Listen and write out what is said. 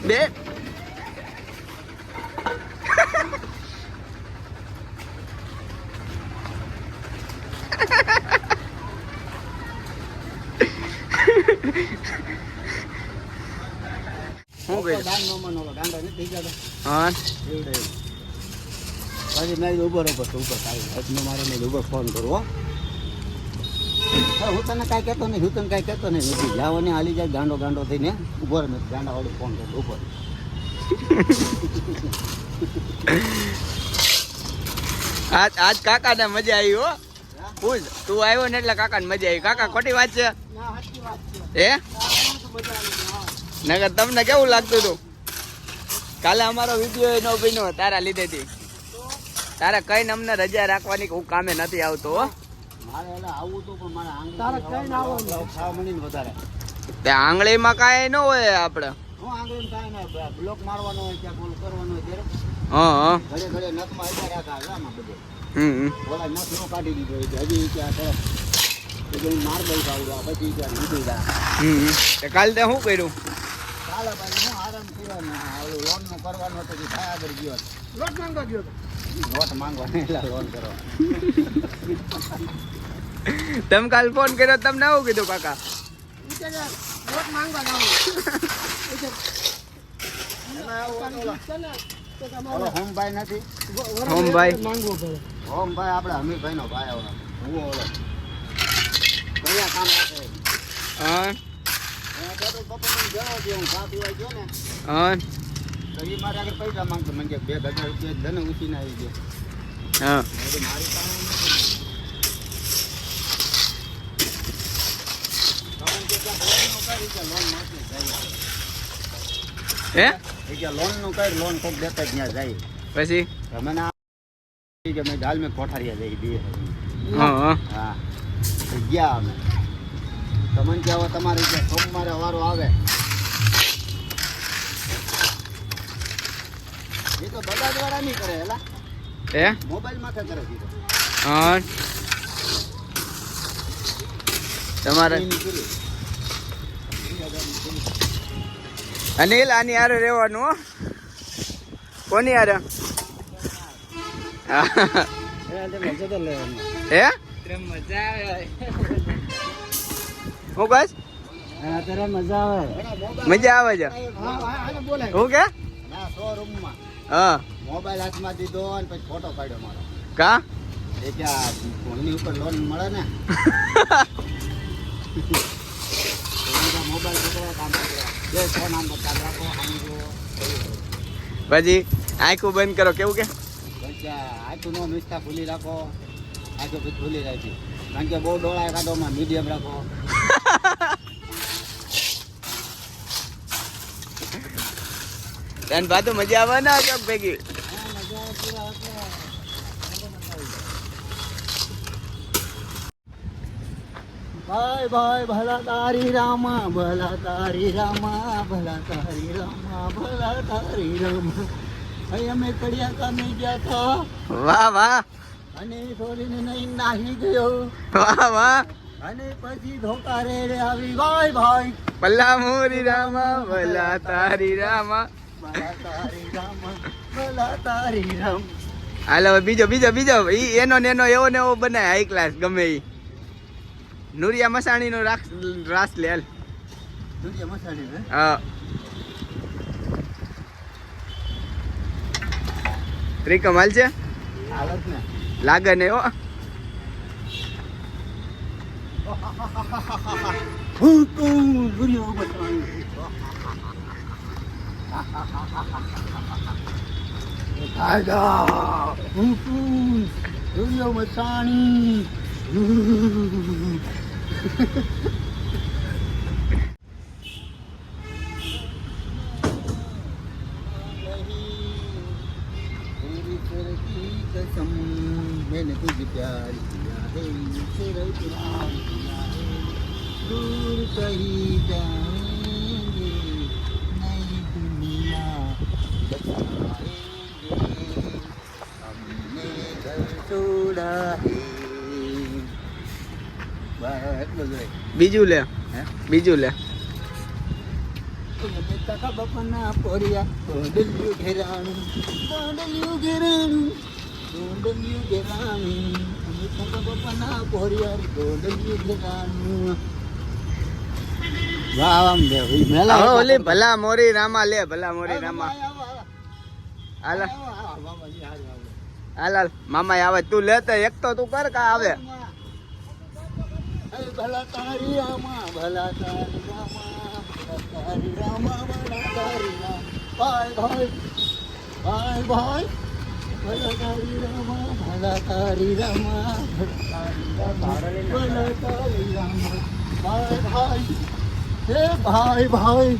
બે. થઈ ગયો હા. પછી મેં ઊભો રહો બસ ઊભો થાય. પછી મારે મેં ઊભો ફોન કરું હો તને કાંઈ કહેતો નહીં હું તને કાંઈ કહેતો નહીં. નથી જાઓ ને હાલી જાય ગાંડો ગાંડો થઈને ઊભો રહે ગાંડા વાળું ફોન કરે ઊભો. આજ આજ કાકાને મજા આવી હો. પૂછ તું આવ્યો ને એટલે કાકાને મજા આવી. કાકા ખોટી વાત છે? હે? નગર તમને કેવું લાગતું હતું? કાલે અમારો વીડિયો એનો બન્યો તારા લીધેથી. તારે કઈ અમને રજા રાખવાની હું કામે નથી આવતો હો? મારે એટલે આવું તો પણ મારે આંગળી તારે કઈ ના આવવાનું. ખાવા ખાવા વધારે. તે આંગળીમાં કાંઈ ન હોય આપણે. હું આંગળી કાંઈ ના બ્લોક મારવાનો હોય ત્યાં કોલ કરવાનો હોય ત્યારે હા હા. ઘડે ઘડે નખમાં હજાર રાખા આમાં બધે. હમ. ઓલા નખ નો કાઢી દીધો એટલે હજી તરફ માર દઉં પછી ત્યાં લીધું તા હમ હમ. કાલે તે શું કર્યું? ચાલે ભાઈ હું આરામ થયો ને ઓલું લોનનું કરવાનું હતું ભાઈ આગળ ગયો લોટ માંગવા ગયો તો લોટ માંગવાનો એટલે લોન કરવા તમે કાલ ફોન કર્યો તમને આવું કીધું કાકા? લોટ માંગવા જાવ હોમભાઈ નથી? હોમભાઈ. માંગવો હોમભાઈ આપણે હમીરભાઈ નો ભાઈ ઓલો. હું ઓલો. કયા કામ હા. મને દે, ગયો ને હા. તો મારે આગળ પૈસા માંગતો મને બે હજાર રૂપિયા ધન ઉછીને આવી ગયો. હા. મેં કીધું, મારી પાસે નથી. તમને કે ક્યાંક લોનનું કરી કે લોન લોન કોક દેતા ત્યાં જાય. પછી? તમે કે મેં દાલ મેં કોઠારીયા જઈ હા હા. ગયા અમે. તમને કે હવે તમારે જે સોમવારે વારો આવે. એ તો બધા દ્વારા નહીં કરે એલા એ મોબાઈલ માથે કરે હા. તમારે અનિલ આની હારે રહેવાનું હો. કોની લેવાનું. હે? મજા આવે. હું બસ અત્યારે મજા આવે. મજા આવે છે. હા કે? શોરૂમમાં હા. મોબાઈલ હાથમાં દીધો અને પછી ફોટો પાડ્યો મારો. કા? એ કે આ ફોનની ઉપર લોન મળે ને? પછી આંખું બંધ કરો કેવું કે? આખું નો મિસ્તા ભૂલી રાખો આખું ભૂલી રાખી કારણ કે બહુ ડોળા કાઢોમાં મીડિયમ રાખો તને તો મજા આવે ને ચોક ભેગી. ભાઈ ભાઈ ભલા તારી રામા ભલા તારી રામા ભલા તારી રામા ભલા તારી રામા. ભાઈ અમે કડિયા કામે ગયા હતા. વાહ વાહ. અને છોડીને નહીં નાહી ગયો. વાહ વાહ. અને પછી ધોકા રે રે આવી. ભાઈ ભાઈ. ભલા મોરી રામા ભલા તારી રામા. હાલો બીજો બીજો બીજો. ઈ એનો ને એનો એવો ને એવો બનાય હાઈ ક્લાસ ગમે ઈ. નુરિયા મસાણી નો રાસ લે હાલ. દુનિયા મસાણી હા? ત્રિકમ હાલ છે? લાગે ને હો હું તું નુરિયા મસાણી દાદા હું તું દુનિયા મસાણી तेरी तेरे की कसम मैंने तुझे प्यार किया है तेरा इकरार किया है दूर कहीं जाएंगे બીજું લે બીજું લે બાપાના પોરિયા ગોંડલિયું ઘેરાણું ગોંડલિયું ઘેરાણું ગોંડલિયું ઘેરાણું અમે પોરિયા ગોંડલિયું ઘેરાણું ઓલી ભલા મોરી રામા લે ભલા મોરી રામા હાલ હાલ મામા આવે, તું લે તો, એક તો તું કર કા આવે. ભલા તારી રામા, ભલા તારી તારી રામા, ભલા તારી ભાઈ ભાઈ ભાઈ ભાઈ. ભલા તારી રામા, ભલા તારી રામા, ભલા તારી રામા ભાઈ ભાઈ, હે ભાઈ ભાઈ.